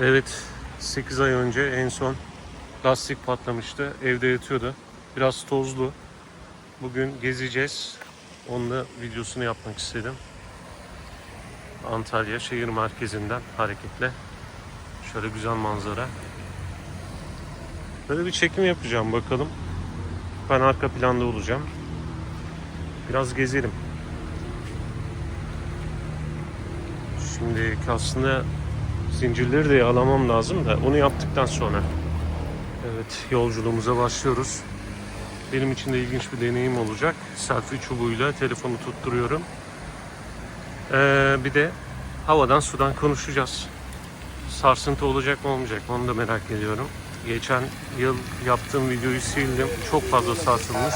Evet 8 ay önce en son lastik patlamıştı. Evde yatıyordu. Biraz tozlu. Bugün gezeceğiz. Onun da videosunu yapmak istedim. Antalya şehir merkezinden hareketle. Şöyle güzel manzara. Böyle bir çekim yapacağım bakalım. Ben arka planda olacağım. Biraz gezelim. Şimdi aslında zincirleri de yağlamam lazım da onu yaptıktan sonra. Evet yolculuğumuza başlıyoruz. Benim için de ilginç bir deneyim olacak. Selfie çubuğuyla telefonu tutturuyorum. Ee, bir de havadan sudan konuşacağız. Sarsıntı olacak mı olmayacak mı onu da merak ediyorum. Geçen yıl yaptığım videoyu sildim. Çok fazla sarsılmış.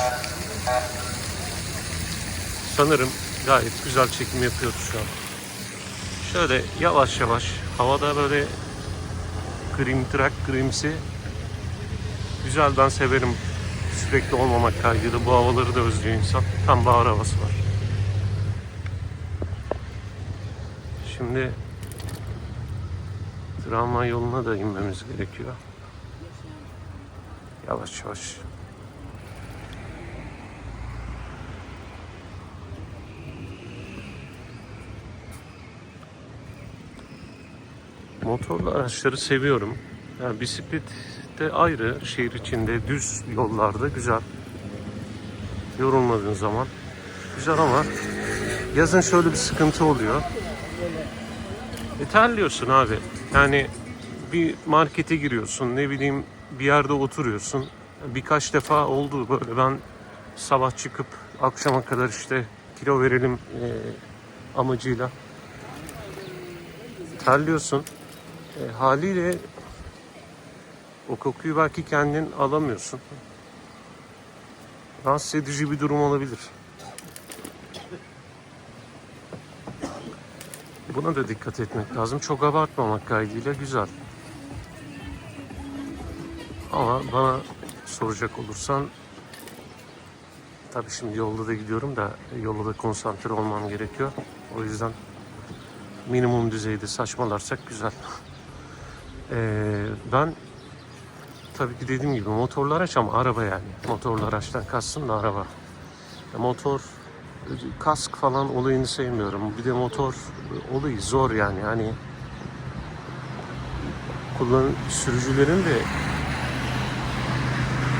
Sanırım gayet güzel çekim yapıyoruz şu an. Şöyle yavaş yavaş havada böyle grimtırak grimsi. Güzel ben severim. Sürekli olmamak kaydıyla. Bu havaları da özlüyor insan. Tam bahar havası var. Şimdi tramvay yoluna da inmemiz gerekiyor. Yavaş yavaş Motorlu araçları seviyorum. Yani bisiklet de ayrı şehir içinde düz yollarda güzel. Yorulmadığın zaman güzel ama yazın şöyle bir sıkıntı oluyor. E terliyorsun abi. Yani bir markete giriyorsun ne bileyim bir yerde oturuyorsun. Birkaç defa oldu böyle ben sabah çıkıp akşama kadar işte kilo verelim e, amacıyla terliyorsun. E, haliyle o kokuyu belki kendin alamıyorsun. Rahatsız edici bir durum olabilir. Buna da dikkat etmek lazım. Çok abartmamak kaydıyla güzel. Ama bana soracak olursan tabii şimdi yolda da gidiyorum da yolda da konsantre olmam gerekiyor. O yüzden minimum düzeyde saçmalarsak güzel. Ee, ben tabii ki dediğim gibi motorlu araç ama araba yani. Motorlu araçtan kastım da araba. Motor kask falan olayını sevmiyorum. Bir de motor olayı zor yani. Hani kullan sürücülerin de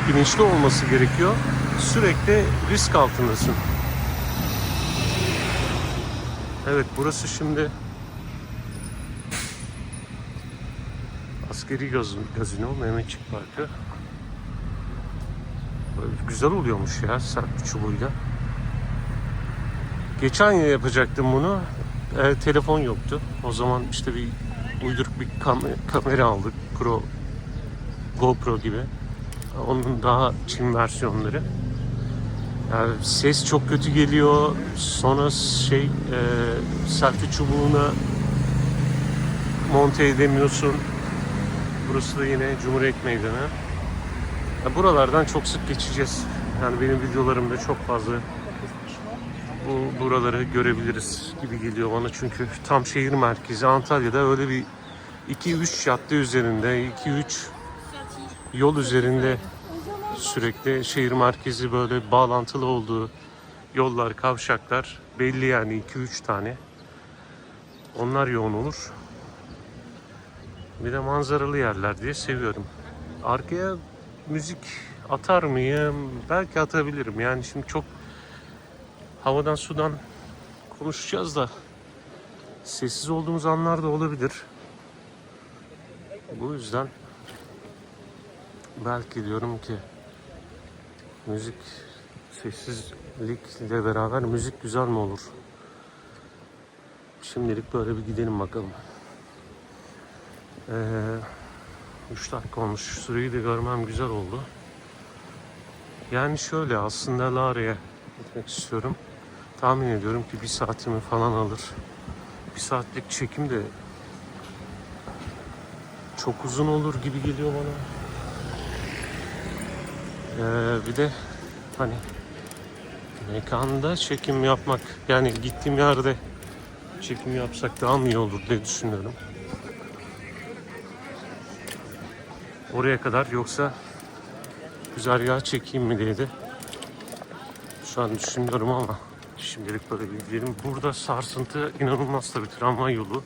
bilinçli olması gerekiyor. Sürekli risk altındasın. Evet burası şimdi Askeri gaz, gazino Mehmetçik Parkı. Böyle güzel oluyormuş ya serp çubuğuyla. Geçen yıl yapacaktım bunu. E, telefon yoktu. O zaman işte bir uyduruk bir kam- kamera aldık. Pro GoPro gibi. Onun daha Çin versiyonları. Yani ses çok kötü geliyor. Sonra şey e, selfie çubuğuna monte edemiyorsun. Burası da yine Cumhuriyet Meydanı. Ya buralardan çok sık geçeceğiz. Yani benim videolarımda çok fazla bu buraları görebiliriz gibi geliyor bana çünkü tam şehir merkezi Antalya'da öyle bir 2-3 cadde üzerinde 2-3 yol üzerinde sürekli şehir merkezi böyle bağlantılı olduğu yollar, kavşaklar belli yani 2-3 tane. Onlar yoğun olur. Bir de manzaralı yerler diye seviyorum. Arkaya müzik atar mıyım? Belki atabilirim. Yani şimdi çok havadan sudan konuşacağız da sessiz olduğumuz anlar da olabilir. Bu yüzden belki diyorum ki müzik sessizlikle beraber müzik güzel mi olur? Şimdilik böyle bir gidelim bakalım. Ee, 3 dakika olmuş. Süreyi de görmem güzel oldu. Yani şöyle aslında Lara'ya gitmek istiyorum. Tahmin ediyorum ki bir saatimi falan alır. Bir saatlik çekim de çok uzun olur gibi geliyor bana. Ee, bir de hani mekanda çekim yapmak yani gittiğim yerde çekim yapsak daha mı iyi olur diye düşünüyorum. Oraya kadar yoksa güzergah çekeyim mi diye de şu an düşünüyorum ama şimdilik böyle bilgilerim. Burada sarsıntı inanılmaz tabii tramvay yolu.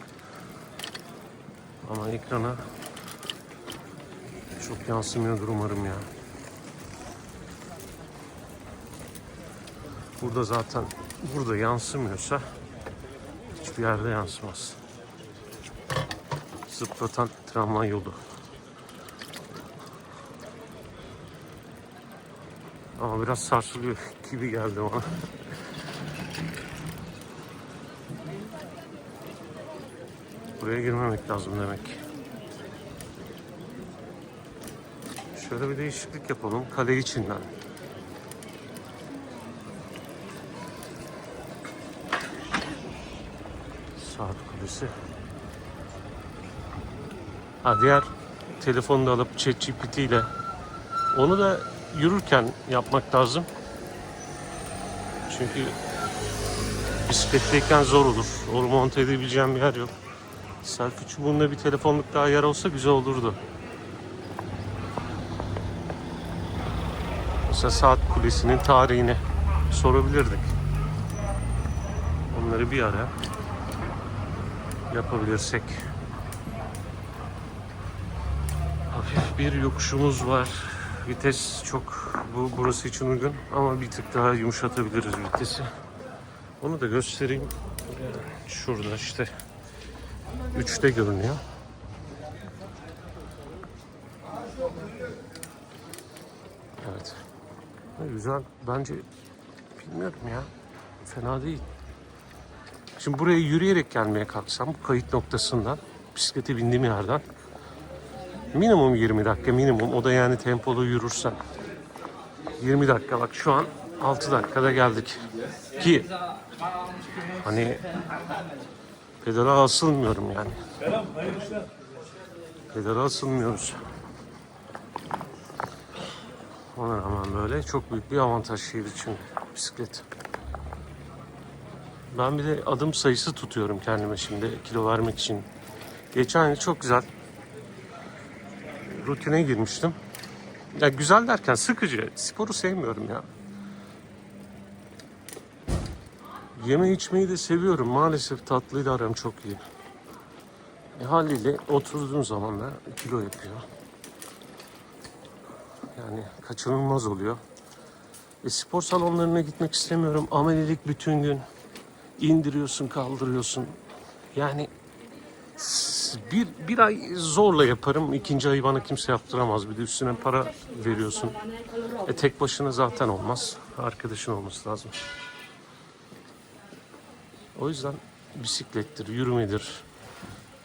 Ama ekrana çok yansımıyordur umarım ya. Burada zaten burada yansımıyorsa hiçbir yerde yansımaz. Zıplatan tramvay yolu. Ama biraz sarsılıyor gibi geldi bana. Buraya girmemek lazım demek. Şöyle bir değişiklik yapalım. Kale içinden. Saat kulesi. Ha diğer telefonu da alıp ChatGPT ile onu da yürürken yapmak lazım. Çünkü bisikletteyken zor olur. Onu monte edebileceğim bir yer yok. Selfie çubuğunda bir telefonluk daha yer olsa güzel olurdu. Mesela saat kulesinin tarihini sorabilirdik. Onları bir ara yapabilirsek. Hafif bir yokuşumuz var. Vites çok bu burası için uygun ama bir tık daha yumuşatabiliriz vitesi. Onu da göstereyim. Şurada işte 3'te görünüyor. Evet. Güzel. Bence bilmiyorum ya. Fena değil. Şimdi buraya yürüyerek gelmeye kalksam bu kayıt noktasından bisiklete bindiğim yerden minimum 20 dakika minimum. O da yani tempolu yürürsen 20 dakika bak şu an 6 dakikada geldik. Ki hani pedala asılmıyorum yani. Pedala asılmıyoruz. Ona rağmen böyle çok büyük bir avantaj şehir için bisiklet. Ben bir de adım sayısı tutuyorum kendime şimdi kilo vermek için. Geçen yıl çok güzel rutine girmiştim. Ya güzel derken sıkıcı. Sporu sevmiyorum ya. Yeme içmeyi de seviyorum. Maalesef tatlıyla aram çok iyi. E, haliyle oturduğun zaman da kilo yapıyor. Yani kaçınılmaz oluyor. E, spor salonlarına gitmek istemiyorum. Amelilik bütün gün indiriyorsun, kaldırıyorsun. Yani bir, bir ay zorla yaparım. İkinci ayı bana kimse yaptıramaz. Bir de üstüne para veriyorsun. E tek başına zaten olmaz. Arkadaşın olması lazım. O yüzden bisiklettir, yürümedir.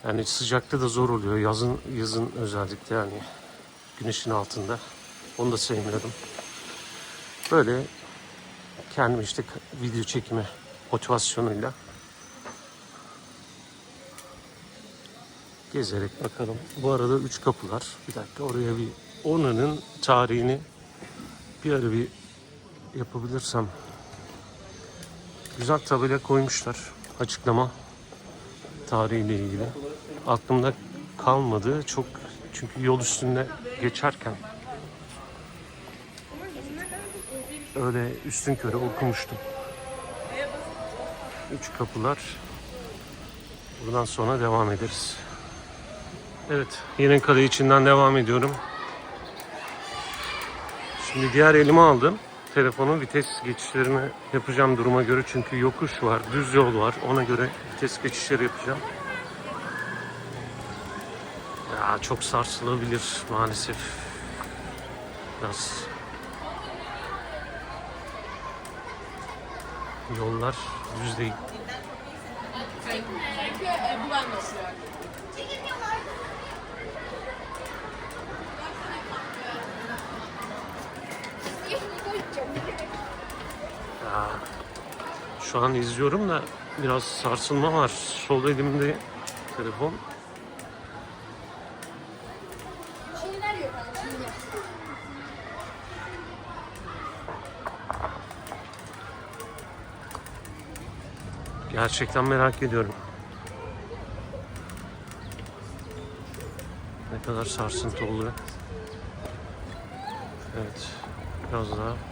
Yani sıcakta da zor oluyor. Yazın yazın özellikle yani güneşin altında. Onu da sevmiyorum. Böyle kendim işte video çekimi motivasyonuyla gezerek bakalım. Bu arada üç kapılar. Bir dakika oraya bir oranın tarihini bir ara bir yapabilirsem. Güzel tabela koymuşlar. Açıklama tarihiyle ilgili. Aklımda kalmadı. Çok çünkü yol üstünde geçerken öyle üstün körü okumuştum. Üç kapılar. Buradan sonra devam ederiz. Evet, yine kale içinden devam ediyorum. Şimdi diğer elime aldım. Telefonu vites geçişlerini yapacağım duruma göre. Çünkü yokuş var, düz yol var. Ona göre vites geçişleri yapacağım. Ya çok sarsılabilir maalesef. Biraz yollar düz değil. Çünkü e, Ya, şu an izliyorum da biraz sarsılma var. Sol elimde telefon. Gerçekten merak ediyorum. Ne kadar sarsıntı oluyor. Evet. Biraz daha.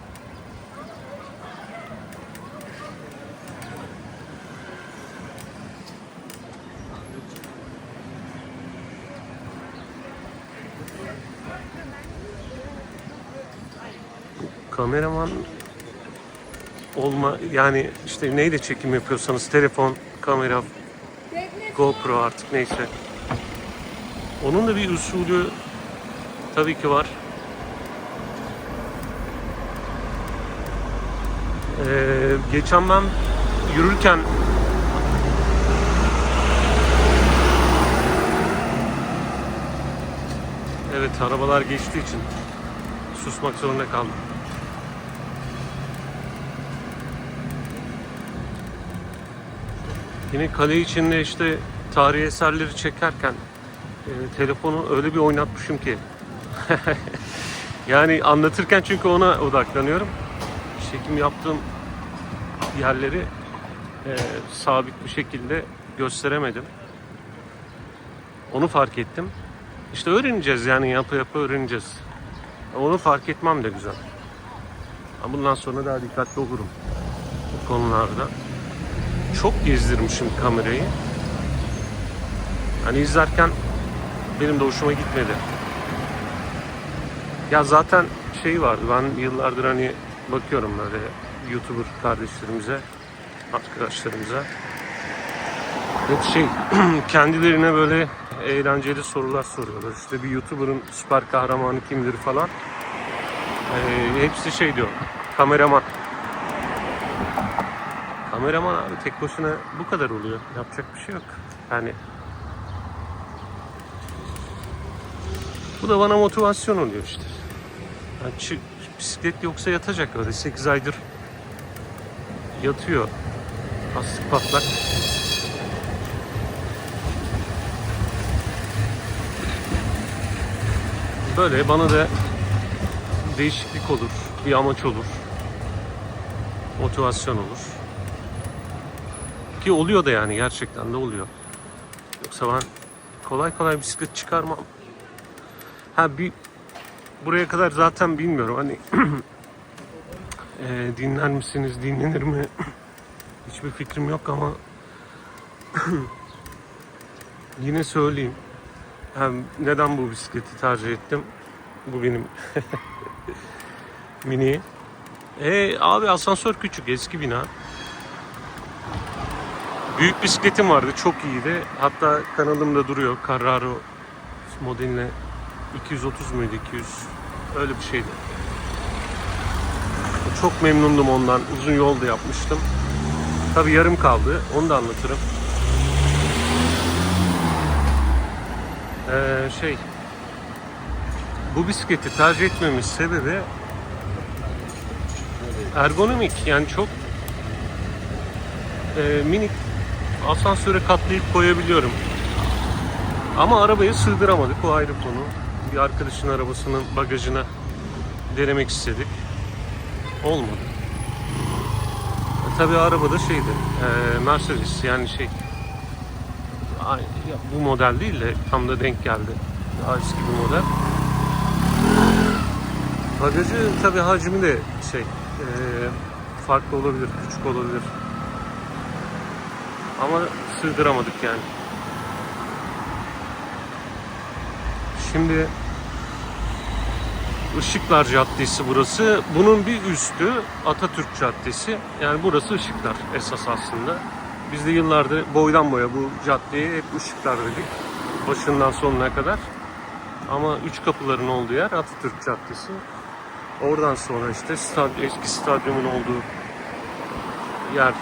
Kameraman olma yani işte neyle çekim yapıyorsanız telefon, kamera, GoPro artık neyse. Onun da bir usulü tabii ki var. Ee, geçen ben yürürken Evet arabalar geçtiği için susmak zorunda kaldım. Yine kale içinde işte tarihi eserleri çekerken e, telefonu öyle bir oynatmışım ki. yani anlatırken çünkü ona odaklanıyorum. Çekim yaptığım yerleri e, sabit bir şekilde gösteremedim. Onu fark ettim. İşte öğreneceğiz yani yapı yapı öğreneceğiz. Onu fark etmem de güzel. Ama bundan sonra daha dikkatli olurum bu konularda. Çok gezdirmişim kamerayı. Hani izlerken benim de hoşuma gitmedi. Ya zaten şey vardı ben yıllardır hani bakıyorum böyle YouTuber kardeşlerimize, arkadaşlarımıza. Hep şey kendilerine böyle eğlenceli sorular soruyorlar. İşte bir YouTuber'ın süper kahramanı kimdir falan. Ee, hepsi şey diyor. Kameraman. Kameraman abi tek başına bu kadar oluyor. Yapacak bir şey yok. Yani bu da bana motivasyon oluyor işte. Yani bisiklet yoksa yatacak öyle 8 aydır yatıyor. Aslık patlak. Böyle bana da değişiklik olur, bir amaç olur. Motivasyon olur. Ki oluyor da yani gerçekten de oluyor. Yoksa ben kolay kolay bisiklet çıkarmam. Ha bir buraya kadar zaten bilmiyorum hani e, dinler misiniz, dinlenir mi? Hiçbir fikrim yok ama yine söyleyeyim. Hem neden bu bisikleti tercih ettim? Bu benim mini. E abi asansör küçük, eski bina. Büyük bisikletim vardı, çok iyiydi. Hatta kanalımda duruyor. Carraro modeline 230 muydu, 200 öyle bir şeydi. Çok memnundum ondan. Uzun yol da yapmıştım. Tabii yarım kaldı. Onu da anlatırım. Ee, şey bu bisikleti tercih etmemin sebebi ergonomik yani çok e, minik asansöre katlayıp koyabiliyorum. Ama arabayı sığdıramadık o ayrı konu. Bir arkadaşın arabasının bagajına denemek istedik. Olmadı. E, tabii arabada şeydi e, Mercedes yani şey bu model değil de tam da denk geldi. Daha eski bir model. Bagajı tabi hacmi de şey e, farklı olabilir, küçük olabilir. Ama sığdıramadık yani. Şimdi Işıklar Caddesi burası. Bunun bir üstü Atatürk Caddesi. Yani burası Işıklar esas aslında. Biz de yıllardır boydan boya bu caddeye hep Işıklar dedik. Başından sonuna kadar. Ama üç kapıların olduğu yer Atatürk Caddesi. Oradan sonra işte stad, eski stadyumun olduğu yer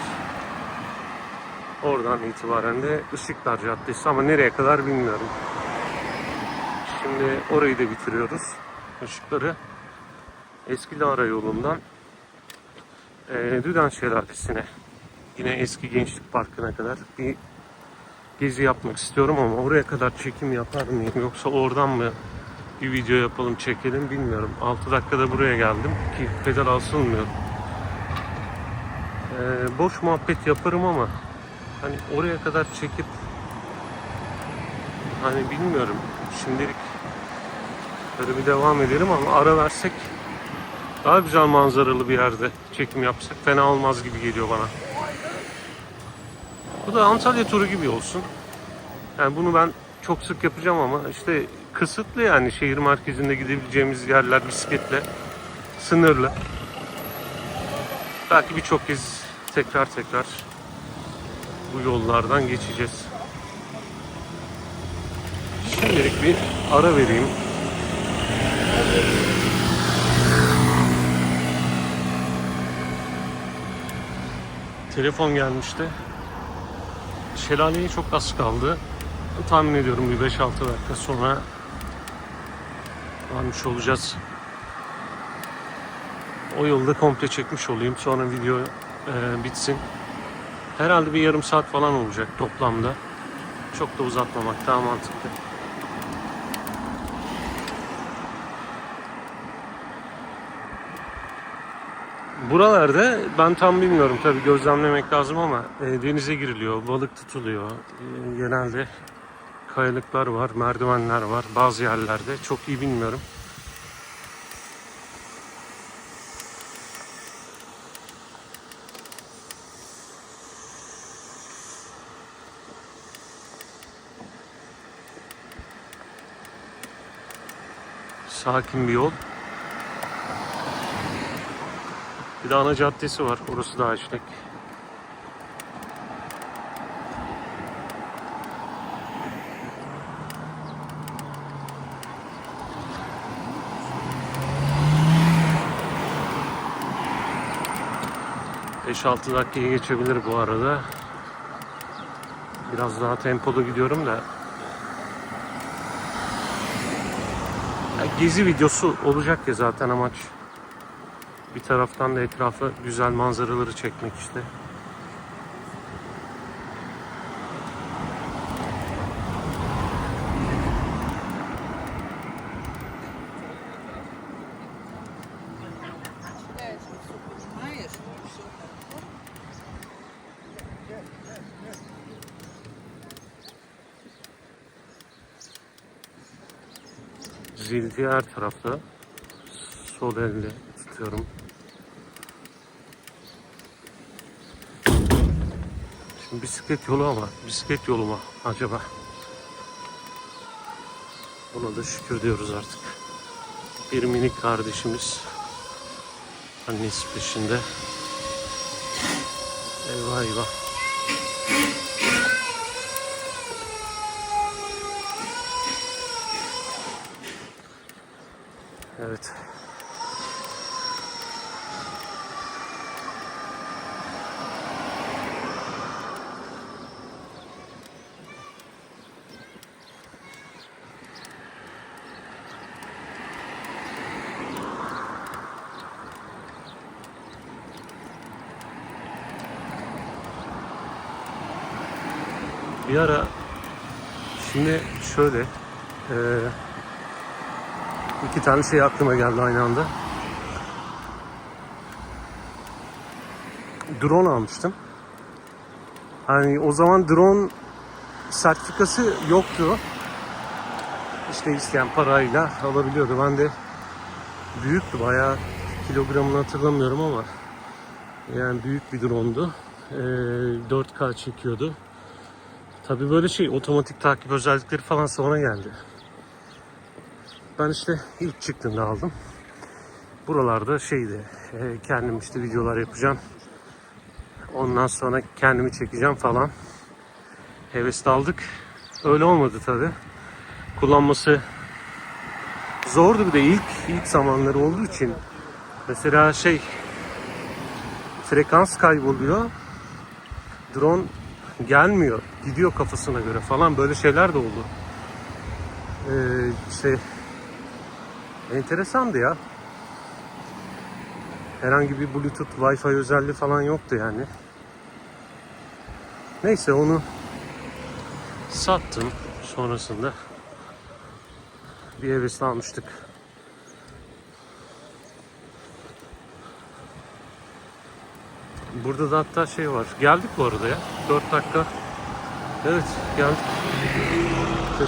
oradan itibaren de Işıklar Caddesi ama nereye kadar bilmiyorum. Şimdi orayı da bitiriyoruz. Işıkları eski Lara yolundan e, Düden Şelalesi'ne yine eski Gençlik Parkı'na kadar bir gezi yapmak istiyorum ama oraya kadar çekim yapar mıyım yoksa oradan mı bir video yapalım çekelim bilmiyorum. 6 dakikada buraya geldim ki pedal asılmıyor. E, boş muhabbet yaparım ama hani oraya kadar çekip hani bilmiyorum Şimdilik böyle bir devam edelim ama ara versek daha güzel manzaralı bir yerde çekim yapsak fena olmaz gibi geliyor bana. Bu da Antalya turu gibi olsun. Yani bunu ben çok sık yapacağım ama işte kısıtlı yani şehir merkezinde gidebileceğimiz yerler bisikletle sınırlı. Belki birçok kez tekrar tekrar bu yollardan geçeceğiz. Şimdilik bir ara vereyim. Telefon gelmişti. Şelaleye çok az kaldı. Tahmin ediyorum bir 5-6 dakika sonra varmış olacağız. O yolu da komple çekmiş olayım. Sonra video e, bitsin. Herhalde bir yarım saat falan olacak toplamda. Çok da uzatmamak daha mantıklı. Buralarda ben tam bilmiyorum tabi gözlemlemek lazım ama e, denize giriliyor, balık tutuluyor. E, genelde kayalıklar var, merdivenler var bazı yerlerde. Çok iyi bilmiyorum. Sakin bir yol. Bir de ana caddesi var. Orası daha işlek. Beş altı dakikaya geçebilir bu arada. Biraz daha tempolu gidiyorum da. Gezi videosu olacak ya zaten amaç. Bir taraftan da etrafa güzel manzaraları çekmek işte. Zildi her tarafta. Sol elle tutuyorum. Şimdi bisiklet yolu ama bisiklet yolu mu acaba? Buna da şükür diyoruz artık. Bir minik kardeşimiz annesi peşinde. Eyvah eyvah. Evet. Bir ara şimdi şöyle eee İki tane şey aklıma geldi aynı anda. Drone almıştım. Hani o zaman drone sertifikası yoktu. İşte isteyen parayla alabiliyordu. Ben de büyüktü bayağı kilogramını hatırlamıyorum ama yani büyük bir drone'du. Ee, 4K çekiyordu. Tabii böyle şey otomatik takip özellikleri falan sonra geldi. Ben işte ilk çıktığında aldım. Buralarda şeydi, e, kendim işte videolar yapacağım. Ondan sonra kendimi çekeceğim falan. Hevesli aldık. Öyle olmadı tabi. Kullanması zordu bir de ilk ilk zamanları olduğu için. Mesela şey frekans kayboluyor. Drone gelmiyor. Gidiyor kafasına göre falan böyle şeyler de oldu. Ee, işte Enteresandı ya. Herhangi bir Bluetooth, Wi-Fi özelliği falan yoktu yani. Neyse onu sattım sonrasında. Bir hevesli almıştık. Burada da hatta şey var. Geldik bu arada ya. 4 dakika. Evet geldik.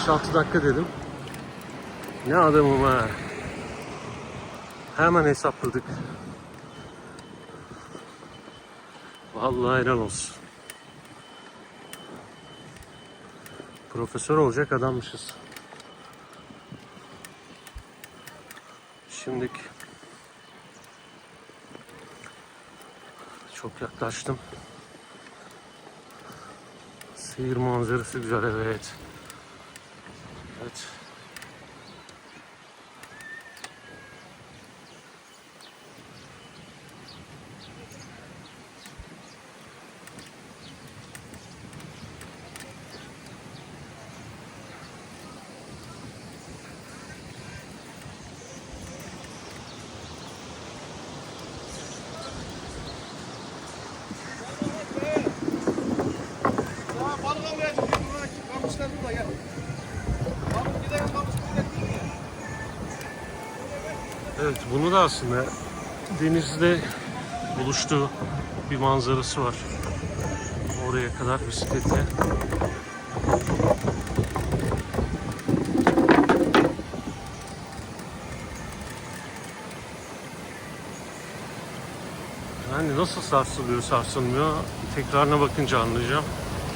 5-6 dakika dedim. Ne adamım ha. Hemen hesapladık. Vallahi helal olsun. Profesör olacak adammışız. Şimdiki çok yaklaştım. Seyir manzarası güzel evet. Evet. Ya balık avlayacak. Kamışlar burada gel. Balık gidelim kamış gidelim. Evet bunu da aslında denizde buluştuğu bir manzarası var. Oraya kadar bisikletle. Yani nasıl sarsılıyor sarsılmıyor tekrarına bakınca anlayacağım.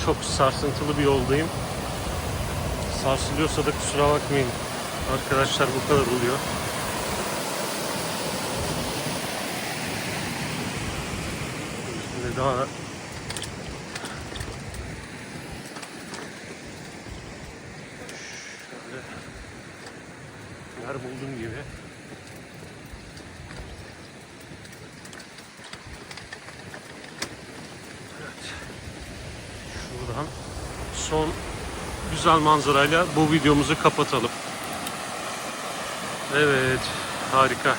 Çok sarsıntılı bir yoldayım. Sarsılıyorsa da kusura bakmayın. Arkadaşlar bu kadar oluyor. Şimdi daha şöyle yer buldum gibi. Evet. Şuradan son güzel manzarayla bu videomuzu kapatalım. Evet, harika.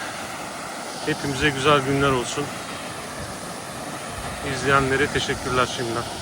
Hepimize güzel günler olsun. İzleyenlere teşekkürler şimdiden.